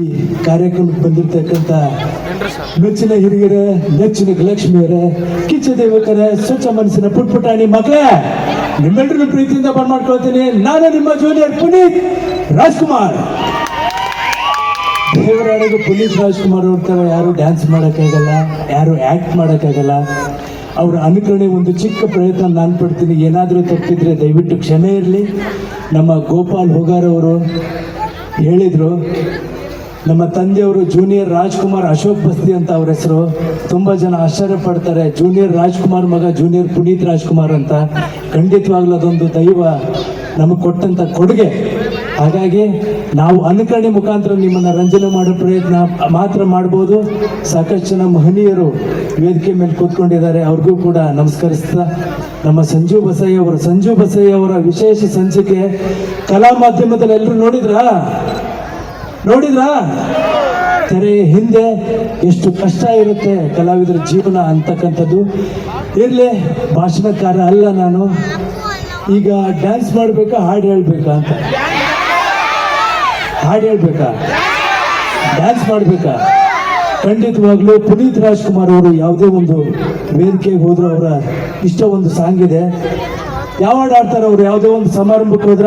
ಈ ಕಾರ್ಯಕ್ರಮಕ್ಕೆ ಬಂದಿರತಕ್ಕಂಥ ಮೆಚ್ಚಿನ ಹಿರಿಯರೇ, ನೆಚ್ಚಿನ ಲಕ್ಷ್ಮಿಯರ, ಕಿಚ್ಚ ದೇವಕರ, ಸ್ವಚ್ಛ ಮನಸ್ಸಿನ ಪುಟ್ಪುಟಾಣಿ ಮಕ್ಕಳೇ ನಿಮ್ಮೆಲ್ಲರೂ ಪ್ರೀತಿಯಿಂದ ಬಂದ್ ಮಾಡ್ಕೊಳ್ತೀನಿ. ನಾನು ನಿಮ್ಮ ಜೂನಿಯರ್ ಪುನೀತ್ ರಾಜ್ಕುಮಾರ್. ದೇವರಾಡಿಗೆ ಪುನೀತ್ ರಾಜ್ಕುಮಾರ್ ಅವ್ರ ಯಾರು ಡ್ಯಾನ್ಸ್ ಮಾಡೋಕ್ಕಾಗಲ್ಲ, ಯಾರು ಆ್ಯಕ್ಟ್ ಮಾಡೋಕ್ಕಾಗಲ್ಲ, ಅವರ ಅನುಕರಣೆ ಒಂದು ಚಿಕ್ಕ ಪ್ರಯತ್ನ ನಾನು ಪಡ್ತೀನಿ. ಏನಾದರೂ ತಪ್ಪಿದ್ರೆ ದಯವಿಟ್ಟು ಕ್ಷಮೆ ಇರಲಿ. ನಮ್ಮ ಗೋಪಾಲ್ ಹೋಗಾರವರು ಹೇಳಿದರು ನಮ್ಮ ತಂದೆಯವರು ಜೂನಿಯರ್ ರಾಜ್ಕುಮಾರ್ ಅಶೋಕ್ ಬಸ್ತಿ ಅಂತ ಅವ್ರ ಹೆಸರು. ತುಂಬ ಜನ ಆಶ್ಚರ್ಯ ಪಡ್ತಾರೆ. ಜೂನಿಯರ್ ರಾಜ್ಕುಮಾರ್ ಮಗ ಜೂನಿಯರ್ ಪುನೀತ್ ರಾಜ್ಕುಮಾರ್ ಅಂತ. ಖಂಡಿತವಾಗ್ಲೂ ಅದೊಂದು ದೈವ ನಮಗೆ ಕೊಟ್ಟಂತ ಕೊಡುಗೆ. ಹಾಗಾಗಿ ನಾವು ಅನುಕರಣೆ ಮುಖಾಂತರ ನಿಮ್ಮನ್ನ ರಂಜನೆ ಮಾಡೋ ಪ್ರಯತ್ನ ಮಾತ್ರ ಮಾಡ್ಬೋದು. ಸಾಕಷ್ಟು ಜನ ಮಹನೀಯರು ವೇದಿಕೆ ಮೇಲೆ ಕೂತ್ಕೊಂಡಿದ್ದಾರೆ. ಅವ್ರಿಗೂ ಕೂಡ ನಮಸ್ಕರಿಸ್ತಾ ನಮ್ಮ ಸಂಜು ಬಸಯ್ಯ ಅವರು, ಸಂಜು ಬಸಯ್ಯ ಅವರ ವಿಶೇಷ ಸಂಚಿಕೆ ಕಲಾ ಮಾಧ್ಯಮದಲ್ಲಿ ಎಲ್ಲರೂ ನೋಡಿದ್ರಾ? ನೋಡಿದ್ರಾ? ತೆರೆ ಹಿಂದೆ ಎಷ್ಟು ಕಷ್ಟ ಇರುತ್ತೆ ಕಲಾವಿದರ ಜೀವನ ಅಂತಕ್ಕಂಥದ್ದು. ಇರಲಿ, ಭಾಷಣಕಾರ ಅಲ್ಲ ನಾನು. ಈಗ ಡ್ಯಾನ್ಸ್ ಮಾಡಬೇಕಾ, ಹಾಡು ಹೇಳ್ಬೇಕಾ ಅಂತ? ಹಾಡು ಹೇಳ್ಬೇಕಾ? ಡ್ಯಾನ್ಸ್ ಮಾಡಬೇಕಾ? ಖಂಡಿತವಾಗ್ಲೂ ಪುನೀತ್ ರಾಜ್ಕುಮಾರ್ ಅವರು ಯಾವುದೇ ಒಂದು ವೇದಿಕೆಗೆ ಹೋದ್ರು ಅವರ ಇಷ್ಟ ಒಂದು ಸಾಂಗ್ ಇದೆ. ಯಾವ ಹಾಡು ಆಡ್ತಾರೆ ಅವ್ರು ಯಾವುದೇ ಒಂದು ಸಮಾರಂಭಕ್ಕೆ ಹೋದ್ರೆ